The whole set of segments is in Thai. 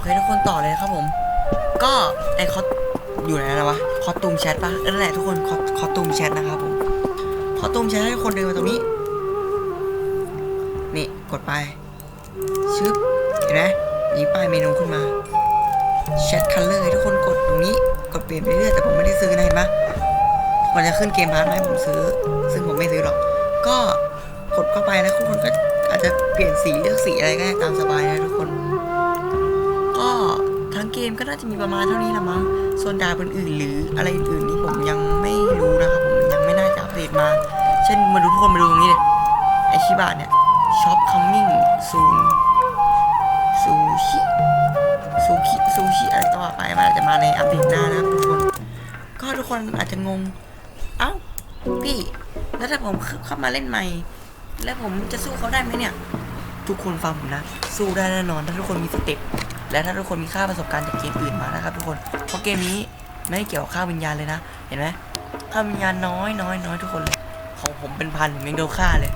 เคทุกคนต่อเลยครับผม ก็ไอคอสอยู่ไหนนะวะคอสตูมแชทปะเออนั่นแหละทุกคนคอสคอตูมแชทนะครับผมคอสตูมแชทให้คนเดินมาตรงนี้ นี่กดไปชึบเห็นไหมยิงป้ายเมนูขึ้นมาแชทคัลเลอร์ทุกคนกดตรงนี้ กดเปลี่ยนไปเรื่อยแต่ผมไม่ได้ซื้อนะเห็นปะมันจะขึ้นเกมพาร์ทไหมาให้ผมซื้อ ซึ่งผมไม่ซื้อหรอก ก็กดเข้าไปแล้วทุกคนก็อาจจะเปลี่ยนสีเลือกสีอะไรก็ได้ตามสบายนะทุกคน มก็น่าจะมีประมาณเท่านี้ละมั้ง ส่วนดาวอื่นๆหรืออะไรอื่นๆนี่ผมยังไม่รู้นะครับผมยังไม่น่าจะอัปเดตมา เช่นมาดูทุกคนมาดูตรงนี้เลยไอชิบะเนี่ยช็อปคัมมิ่งซูนซูชิซูชิซูชิอะไรก็ว่าไปมันอาจจะมาในอัปเดตหน้านะครับทุกคน ก็ทุกคนอาจจะงง เอ้าพี่ แล้วถ้าผมเข้ามาเล่นใหม่ แล้วผมจะสู้เขาได้ไหมเนี่ย ทุกคนฟังผมนะ สู้ได้แน่นอนถ้าทุกคนมีสเต็ป และถ้าทุกคนมีค่าประสบการณ์จากเกมอื่นมานะครับทุกคน เพราะเกมนี้ไม่ได้เกี่ยวกับค่าวิญญาณเลยนะ เห็นไหมค่าวิญญาณน้อยน้อยน้อยทุกคนเลย ของผมเป็นพันผมยังโดนค่าเลย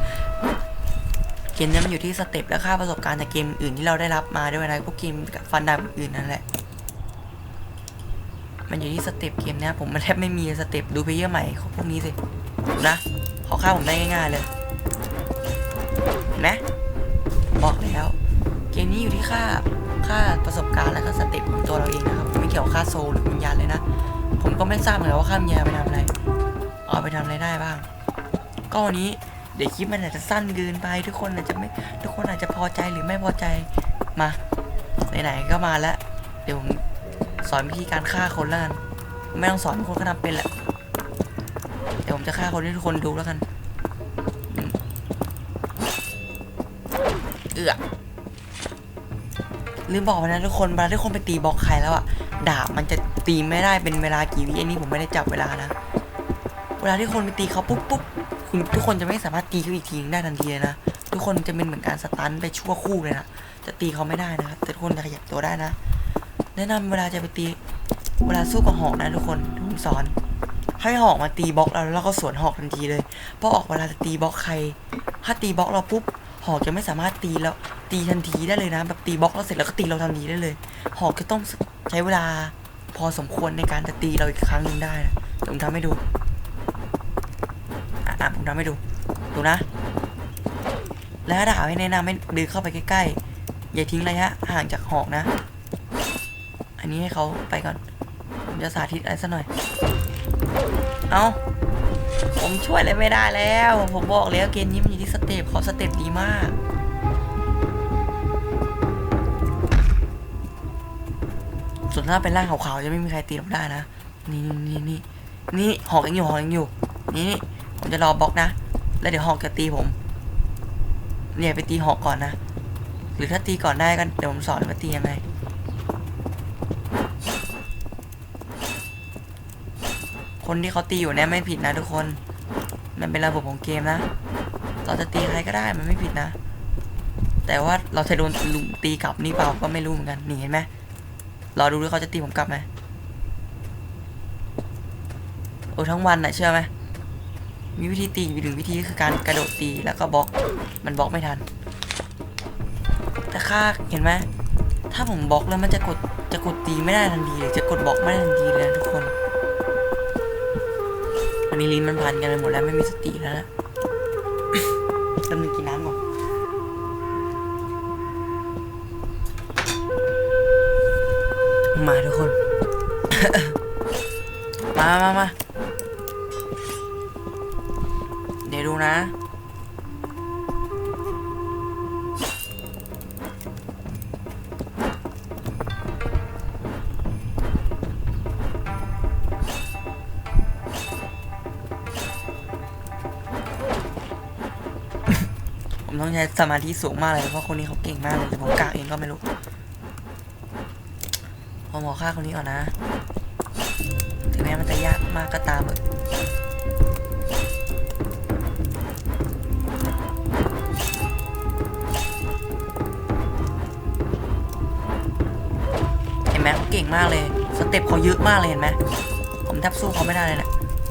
เกมนี้มันอยู่ที่สเต็ปและค่าประสบการณ์จากเกมอื่นที่เราได้รับมาด้วยนะพวกเกมกับฟันดาบอื่นนั่นแหละ มันอยู่ที่สเต็ปเกมเนี้ยผมมันแทบไม่มีสเต็ปดูเพลเยอร์ใหม่ของพวกนี้สิ นะเขาฆ่าผมได้ง่ายๆเลยเห็นไหมบอกแล้ว เกมนี้อยู่ที่ค่า ค่าประสบการณ์และก็สเต็ปของตัวเราเองนะครับ ไม่เกี่ยวกับค่าโซลหรือวิญญาณเลยนะ ผมก็ไม่ทราบเหมือนกันว่าค่าวิญญาณไปทำอะไรเอาไปทำอะไรได้บ้าง ก็วันนี้เดี๋ยวคลิปมันอาจจะสั้นเกินไป ทุกคนอาจจะไม่ทุกคนอาจจะพอใจหรือไม่พอใจมาไหนๆก็มาแล้วเดี๋ยวผมสอนวิธีการฆ่าคนแล้วกันไม่ต้องสอนคนก็ทำเป็นแหละเดี๋ยวผมจะฆ่าคนให้ทุกคนดูแล้วกันเอือ ลืมบอกไปนะทุกคนเวลาที่คนไปตีบล็อกใครแล้วอะดาบมันจะตีไม่ได้เป็นเวลากี่วิอันนี้ผมไม่ได้จับเวลานะ เวลาที่คนไปตีเขาปุ๊บปุ๊บคุณทุกคนจะไม่สามารถตีเขาอีกทีได้ทันทีเลยนะทุกคนจะเป็นเหมือนการสตันไปชั่วคู่เลยนะจะตีเขาไม่ได้นะครับแต่ทุกคนจะขยับตัวได้นะ แนะนำเวลาจะไปตีเวลาสู้กับหอกนะทุกคนผมสอน ให้หอกมาตีบล็อกเราแล้วก็สวนหอกทันทีเลยเพราะออกเวลาจะตีบล็อกใคร ถ้าตีบล็อกเราปุ๊บหอกจะไม่สามารถตีแล้ว ตีทันทีได้เลยนะ แบบตีบล็อกเราเสร็จแล้วก็ตีเราทันทีได้เลย หอกจะต้องใช้เวลาพอสมควรในการจะตีเราอีกครั้งหนึ่งได้นะผมทำให้ดูอะผมทำให้ดู ดูนะ แล้วดาบให้แนะนำให้ดินเข้าไปใกล้ๆ อย่าทิ้งระยะห่างจากหอกนะ อันนี้ให้เขาไปก่อนผมจะสาธิตอะไรสักหน่อย เอาผมช่วยอะไรไม่ได้แล้ว ผมบอกแล้วเกมนี้มันอยู่ที่สเต็ปเขาสเต็ปดีมาก วนถ้าเป็นร่างขาวๆจะไม่มีใครตีเราได้นะ นี่นี่นี่นี่หอกยังอยู่หอกยังอยู่ นี่นี่ผมจะรอบล็อกนะ แล้วเดี๋ยวหอกจะตีผม เนี่ยไปตีหอกก่อนนะ หรือถ้าตีก่อนได้ก็เดี๋ยวผมสอนว่าตียังไงคนที่เขาตีอยู่เนี่ยไม่ผิดนะทุกคน มันเป็นระบบของเกมนะ เราจะตีใครก็ได้มันไม่ผิดนะ แต่ว่าเราจะโดนลุมตีกลับนี่เปล่าก็ไม่รู้เหมือนกัน นี่เห็นไหม รอดูด้วยเขาจะตีผมกลับไหมโอ้ทั้งวันนะเชื่อไหมมีวิธีตีหนึ่งวิธีก็คือการกระโดดตีแล้วก็บล็อกมันบล็อกไม่ทัน แต่ค่าเห็นไหมถ้าผมบล็อกแล้วมันจะกดจะกดตีไม่ได้ทันทีเลยจะกดบล็อกไม่ได้ทันทีเลยนะทุกคนวันนี้ลิ้นมันพันกันไปหมดแล้วไม่มีสติแล้วนะกำลังกินน้ำก่อน มาทุกคน มามามาเดี๋ยวดูนะ ผมต้องใช้สมาธิสูงมากเลย เพราะคนนี้เขาเก่งมากเลยแต่ผมกากเองก็ไม่รู้ ขอฆ่าคนนี้ก่อนนะ ถึงแม้มันจะยากมากก็ตามเถอะเห็นไหมเขาเก่งมากเลย สเต็ปเขาเยอะมากเลยเห็นไหมผมแทบสู้เขาไม่ได้เลยเนะี่ย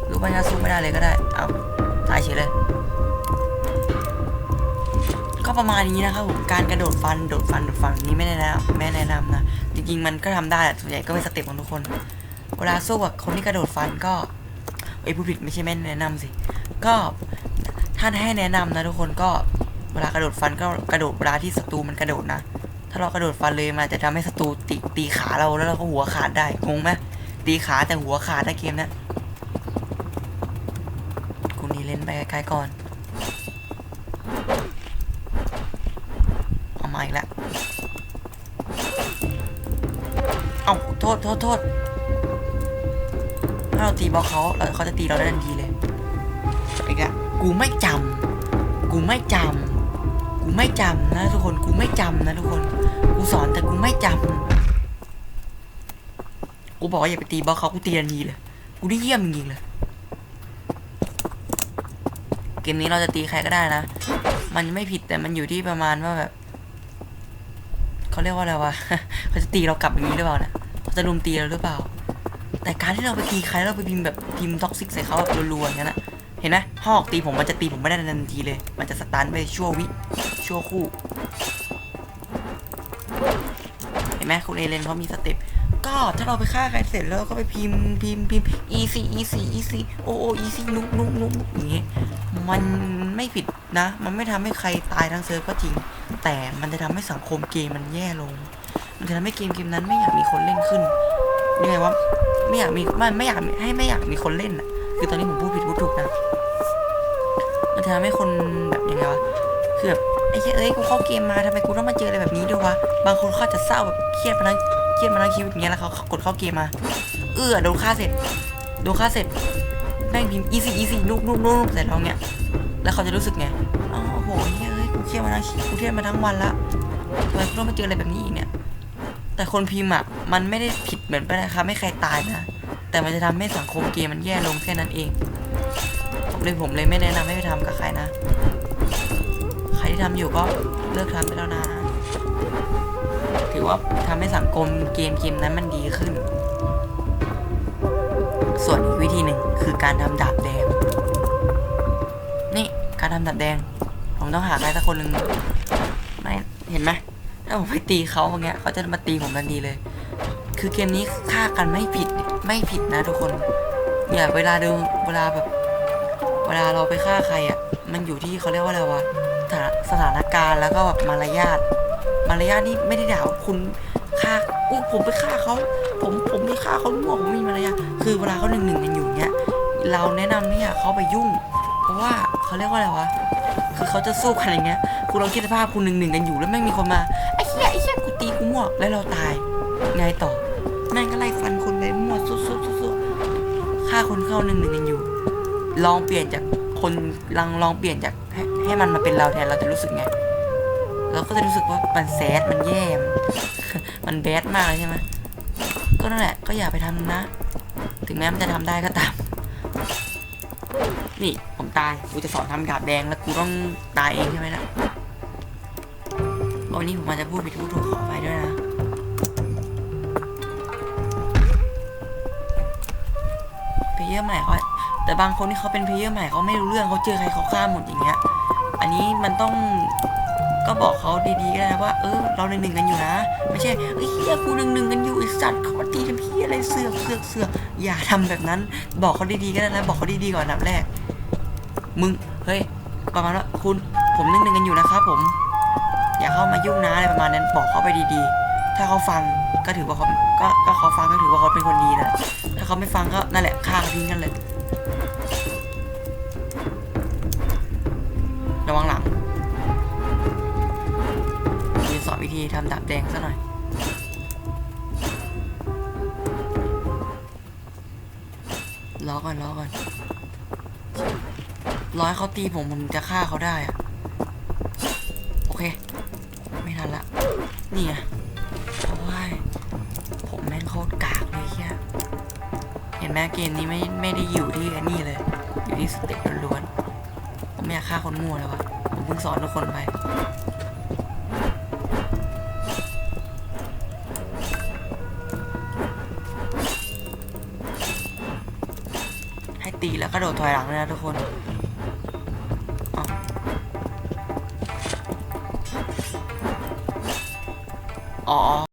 รู้ว่าถ้าสู้ไม่ได้เลยก็ได้ เอาตายเฉยเลย ประมาณนี้นะครับผมการกระโดดฟันโดดฟันโดดฟันนี้ไม่แนะนำไม่แนะนำนะจริงๆมันก็ทำได้ส่วนใหญ่ก็เป็นสเต็ปของทุกคน เวลาสู้กับคนที่กระโดดฟันก็เอ้ผู้ผิดไม่ใช่แม่แนะนำสิก็ถ้านให้แนะนำนะทุกคนก็เวลากระโดดฟันก็กระโดดเวลาที่ศัตรูมันกระโดดนะ ถ้าเรากระโดดฟันเลยมันอาจะทำให้ศัตรูตีตีขาเราแล้วเราก็หัวขาดได้งงไหมตีขาแต่หัวขาดในเกมนี้ยกูนี่เล่นไปไกลๆก่อน มาอีกแล้ว เอาโทษโทษโทษถ้าเราตีบอลเขาเราเขาจะตีเราได้ทันทีเลยอีกแล้วกูไม่จำกูไม่จำกูไม่จำนะทุกคน กูไม่จำนะทุกคน กูสอนแต่กูไม่จำกูบอกว่าอย่าไปตีบอลเขากูตีทันทีเลย กูได้เยี่ยมจริงๆเลย เกมนี้เราจะตีใครก็ได้นะ มันไม่ผิดแต่มันอยู่ที่ประมาณว่าแบบ เขาเรียกว่าอะไรวะเขาจะตีเรากลับอย่างนี้หรือเปล่าเนี่ยเขาจะรุมตีเราหรือเปล่า แต่การที่เราไปตีใครเราไปพิมพ์แบบพิมพ์ท็อกซิกใส่เขาแบบรัวๆอย่างนั้นนะเห็นไหมหอกตีผมมันจะตีผมไม่ได้ทันทีเลย มันจะสตันไปชั่ววิชั่วคู่ เห็นไหมคุณเอเลนเขามีสเต็ปก็ถ้าเราไปฆ่าใครเสร็จแล้วก็ไปพิมพ์พิมพ์พิมพ์ easy easy easy โอโอ easy นุกนุกนุกนุกอย่างเงี้ยมันไม่ผิด นะ มันไม่ทำให้ใครตายทั้งเซิร์ฟก็จริง แต่มันจะทำให้สังคมเกมมันแย่ลง มันจะทำให้เกมเกมนั้นไม่อยากมีคนเล่นขึ้นยังไงวะไม่อยากมีไม่ไม่อยากให้ไม่อยากมีคนเล่นอะ คือตอนนี้ผมพูดผิดพูดถูกนะมันจะทำให้คนแบบยังไงวะคือแบบไอ้เหี้ยเอ้ยกูเข้าเกมมาทำไมกูต้องมาเจออะไรแบบนี้ด้วยวะบางคนเขาจะเศร้าแบบเครียดมาทั้งเครียดมาทั้งชีวิตอย่างเงี้ยแล้วเขากดเข้าเกมมา เอื้อโดนฆ่าเสร็จโดนฆ่าเสร็จแม่งพิมพ์ easy easy นุกนุกนุกนุกใส่เราเงี้ย แล้วเขาจะรู้สึกไงอ๋อโหเฮ้ยเอ้ยกูเครียดมาทั้งกูเครียดมาทั้งวันละทำไมกูต้องมาเจออะไรแบบนี้อีกเนี่ย แต่คนพิมพ์อะ มันไม่ได้ผิดเหมือนไปนะครับไม่ใครตายนะ แต่มันจะทำให้สังคมเกมมันแย่ลงแค่นั้นเองผมเลยผมเลยไม่แนะนำให้ไปทำกับใครนะ ใครที่ทำอยู่ก็เลิกทำไปแล้วนะ ถือว่าทำให้สังคมเกมเกมนั้นมันดีขึ้น ส่วนอีกวิธีหนึ่งคือการทำดาบแดง การทำดาบแดง ผมต้องหาใครสักคนหนึ่งไม่เห็นไหมถ้าผมไปตีเขาอย่างเงี้ยเขาจะมาตีผมทันทีเลย คือเกมนี้ฆ่ากันไม่ผิดไม่ผิดนะทุกคนเนี่ยเวลาดูเวลาแบบ เวลาเราไปฆ่าใครอะ มันอยู่ที่เขาเรียกว่าอะไรวะสถานสถานการณ์แล้วก็แบบมารยาทมารยาทนี่ไม่ได้ด่าคุณฆ่าอุ้ยผมไปฆ่าเขาผมผมไปฆ่าเขามั่วผมไม่มีมารยาทคือเวลาเขาหนึ่งหนึ่งกันอยู่เนี้ยเราแนะนำไม่อยากเขาไปยุ่ง เพราะว่า เขาเรียกว่าอะไรวะ คือเขาจะสู้กันอย่างเงี้ย คุณลองคิดสภาพคุณหนึ่งหนึ่งกันอยู่แล้วแม่งมีคนมาไอ้เหี้ยไอ้เหี้ยกูตีกูมั่วแล้วเราตาย ไงต่อแม่งก็ไล่ฟันคนไปมั่วสุดสุดสุดสุดฆ่าคนเข้าหนึ่งหนึ่งกันอยู่ ลองเปลี่ยนจากคนลองลองเปลี่ยนจากให้ให้มันมาเป็นเราแทนเราจะรู้สึกไง เราก็จะรู้สึกว่ามันแซดมันแย่มันมันแบดมากเลยใช่ไหมก็นั่นแหละก็อย่าไปทำนะ ถึงแม้มันจะทำได้ก็ตาม นี่ผมตายกูจะสอนทำดาบแดงแล้วกูต้องตายเองใช่ไหมล่ะวันนี้ผมอาจจะพูดผิดพูดถูกขอไปด้วยนะเพลเยอร์ใหม่เขาแต่บางคนที่เขาเป็นเพลเยอร์ใหม่เขาไม่รู้เรื่องเขาเจอใครเขาฆ่าหมดอย่างเงี้ย อันนี้มันต้องก็บอกเขาดีๆก็ได้นะว่าเออเราหนึ่งหนึ่งกันอยู่นะ ไม่ใช่เฮ้ยเฮียกูหนึ่งหนึ่งกันอยู่ไอสัตว์เขาตีทำพี่อะไรเสือกเสือกเสือกอย่าทำแบบนั้น บอกเขาดีๆก็ได้นะบอกเขาดีๆก่อนอันดับแรก มึง เฮ้ย ประมาณว่าคุณ ผมนึ่งหนึ่งกันอยู่นะครับผม อย่าเข้ามายุ่งนะอะไรประมาณนั้น บอกเขาไปดีๆ ถ้าเขาฟังก็ถือว่าเขาก็ก็เขาฟังก็ถือว่าเขาเป็นคนดีนะ ถ้าเขาไม่ฟังก็นั่นแหละฆ่าเขาทิ้งกันเลย ระวังหลังเรียนสอนวิธีทำดาบแดงซะหน่อยรอก่อนรอก่อน ร้อให้เขาตีผมผมจะฆ่าเขาได้อะโอเค ไม่ทันละ นี่ไงโอ้ยผมแม่งโคตรกากเลยเฮียเห็นไหมเกมนี้ไม่ไม่ได้อยู่ที่อันนี้เลย อยู่ที่สเต็ปล้วนๆผมไม่อยากฆ่าคนมั่วแล้ววะผมเพิ่งสอนทุกคนไปให้ตีแล้วก็โดดถอยหลังเลยนะทุกคน อ๋อ